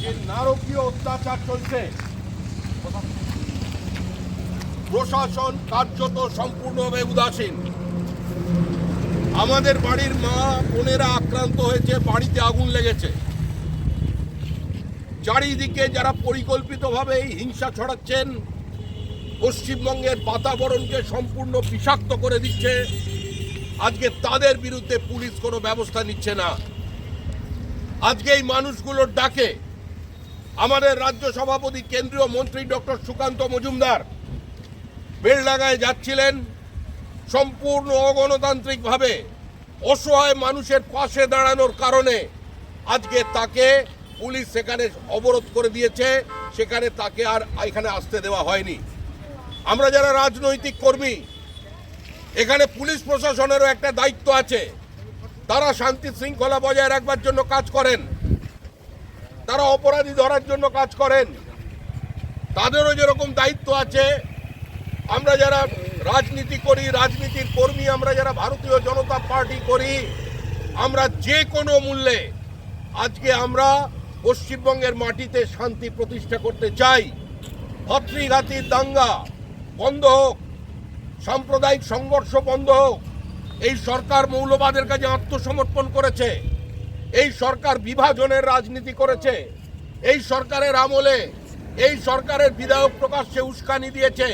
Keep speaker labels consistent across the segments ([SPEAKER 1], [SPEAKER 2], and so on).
[SPEAKER 1] যে নারকীয় অত্যাচার চলছে। প্রশাসন কার্যত সম্পূর্ণভাবে উদাসীন। আমাদের বাড়ির মা বোনেরা আক্রান্ত হয়েছে, বাড়িতে আগুন লেগেছে। চারিদিকে যারা পরিকল্পিতভাবে এই হিংসা ছড়াচ্ছেন, পশ্চিমবঙ্গের বাতাবরণকে সম্পূর্ণ বিষাক্ত করে দিচ্ছে। আজকে তাদের বিরুদ্ধে পুলিশ কোনো ব্যবস্থা নিচ্ছে না। আজকে এই মানুষগুলোর ডাকে আমাদের রাজ্য সভাপতি কেন্দ্রীয় মন্ত্রী ডক্টর সুকান্ত মজুমদার বেলডাঙ্গায় যাচ্ছিলেন সম্পূর্ণ অগণতান্ত্রিকভাবে অসহায় মানুষের পাশে দাঁড়ানোর কারণে আজকে তাকে পুলিশ সেখানে অবরোধ করে দিয়েছে, সেখানে তাকে আর এখানে আসতে দেওয়া হয়নি। আমরা যারা রাজনৈতিক কর্মী, এখানে পুলিশ প্রশাসনেরও একটা দায়িত্ব আছে। তারা শান্তি শৃঙ্খলা বজায় রাখবার জন্য কাজ করেন। তারা অপরাধী ধরার জন্য কাজ করেন। তাদেরও যেরকম দায়িত্ব আছে, আমরা যারা রাজনীতি করি, রাজনীতির কর্মী, আমরা যারা ভারতীয় জনতা পার্টি করি, আমরা যে কোনো মূল্যে আজকে আমরা পশ্চিমবঙ্গের মাটিতে শান্তি প্রতিষ্ঠা করতে চাই। ভাতৃঘাতির দাঙ্গা বন্ধ হোক, সাম্প্রদায়িক সংঘর্ষ বন্ধ হোক এই সরকার মৌলবাদের কাছে আত্মসমর্পণ করেছে। এই সরকার বিভাজনের রাজনীতি করেছে। এই সরকারের আমলে, এই সরকারের বিধায়ক প্রকাশ্যে উস্কানি দিয়েছে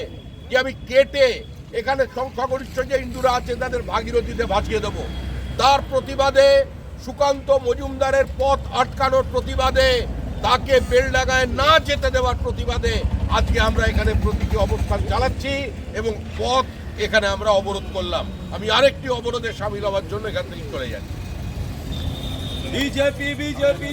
[SPEAKER 1] যে আমি কেটে এখানে সংখ্যাগরিষ্ঠ যে হিন্দুরা আছে তাদের ভাগীরথীতে ভাসিয়ে দেবো। তার প্রতিবাদে সুকান্ত মজুমদারের পথ আটকানোর প্রতিবাদে, তাকে বেলডাগায় না যেতে দেওয়ার প্রতিবাদে আজকে আমরা এখানে প্রতীকী অবস্থান চালাচ্ছি এবং পথ এখানে আমরা অবরোধ করলাম। আমি আরেকটি অবরোধে সামিল হওয়ার জন্য এখান থেকে চলে যাচ্ছি
[SPEAKER 2] বিজেপি বিজেপি